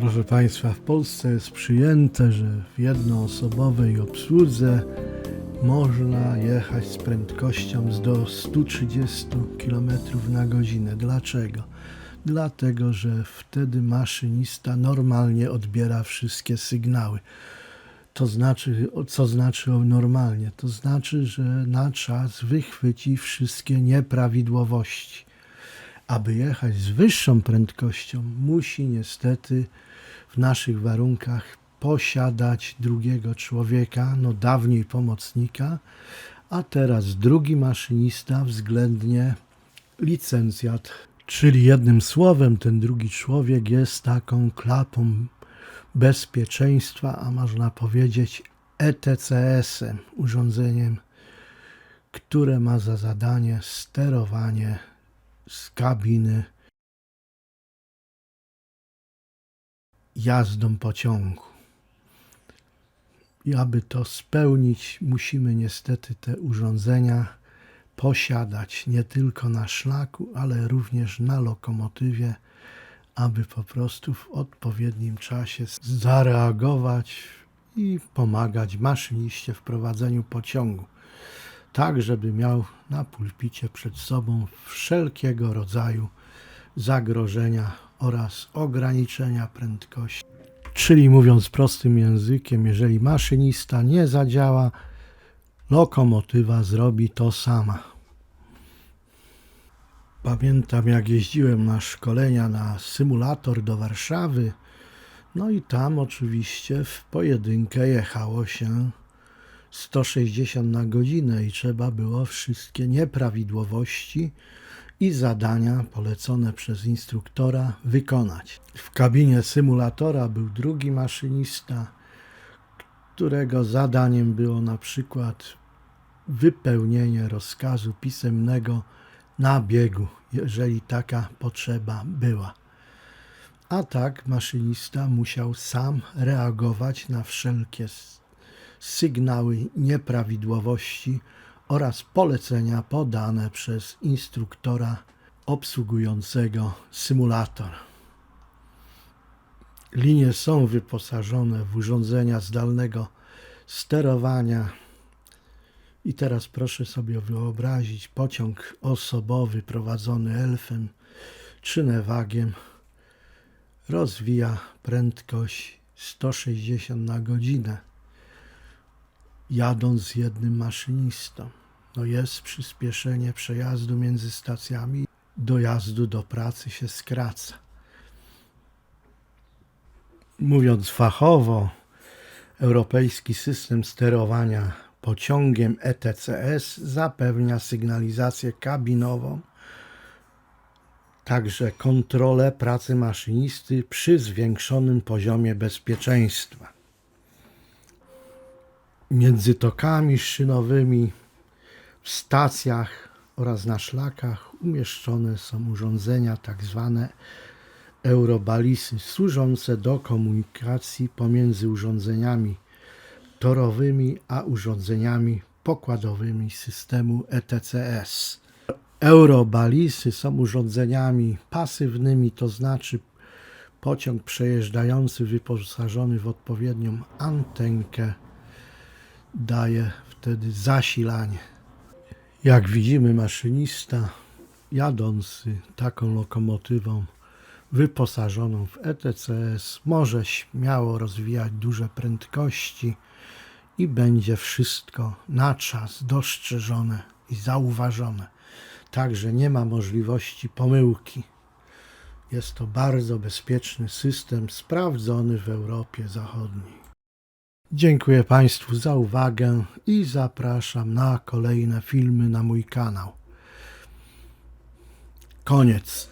Proszę Państwa, w Polsce jest przyjęte, że w jednoosobowej obsłudze można jechać z prędkością do 130 km na godzinę. Dlaczego? Dlatego, że wtedy maszynista normalnie odbiera wszystkie sygnały. To znaczy, co znaczy normalnie? To znaczy, że na czas wychwyci wszystkie nieprawidłowości. Aby jechać z wyższą prędkością, musi niestety w naszych warunkach posiadać drugiego człowieka, no dawniej pomocnika, a teraz drugi maszynista względnie licencjat. Czyli jednym słowem, ten drugi człowiek jest taką klapą bezpieczeństwa, a można powiedzieć ETCS-em, urządzeniem, które ma za zadanie sterowanie z kabiny jazdą pociągu. I aby to spełnić, musimy niestety te urządzenia posiadać nie tylko na szlaku, ale również na lokomotywie, aby po prostu w odpowiednim czasie zareagować i pomagać maszyniście w prowadzeniu pociągu tak żeby miał na pulpicie przed sobą wszelkiego rodzaju zagrożenia oraz ograniczenia prędkości. Czyli mówiąc prostym językiem, jeżeli maszynista nie zadziała, lokomotywa zrobi to sama. Pamiętam, jak jeździłem na szkolenia na symulator do Warszawy, no i tam oczywiście w pojedynkę jechało się 160 na godzinę i trzeba było wszystkie nieprawidłowości i zadania polecone przez instruktora wykonać. W kabinie symulatora był drugi maszynista, którego zadaniem było na przykład wypełnienie rozkazu pisemnego na biegu, jeżeli taka potrzeba była. A tak maszynista musiał sam reagować na wszelkie sygnały nieprawidłowości oraz polecenia podane przez instruktora obsługującego symulator. Linie są wyposażone w urządzenia zdalnego sterowania. I teraz proszę sobie wyobrazić pociąg osobowy prowadzony elfem czy newagiem rozwija prędkość 160 na godzinę jadąc z jednym maszynistą. No jest przyspieszenie przejazdu między stacjami, dojazdu do pracy się skraca. Mówiąc fachowo, europejski system sterowania pociągiem ETCS zapewnia sygnalizację kabinową, także kontrolę pracy maszynisty przy zwiększonym poziomie bezpieczeństwa między tokami szynowymi, w stacjach oraz na szlakach umieszczone są urządzenia tak zwane eurobalisy, służące do komunikacji pomiędzy urządzeniami torowymi a urządzeniami pokładowymi systemu ETCS. Eurobalisy są urządzeniami pasywnymi, to znaczy pociąg przejeżdżający wyposażony w odpowiednią antenkę daje wtedy zasilanie. Jak widzimy, maszynista jadący taką lokomotywą wyposażoną w ETCS może śmiało rozwijać duże prędkości i będzie wszystko na czas dostrzeżone i zauważone. Także nie ma możliwości pomyłki. Jest to bardzo bezpieczny system, sprawdzony w Europie Zachodniej. Dziękuję Państwu za uwagę i zapraszam na kolejne filmy na mój kanał. Koniec.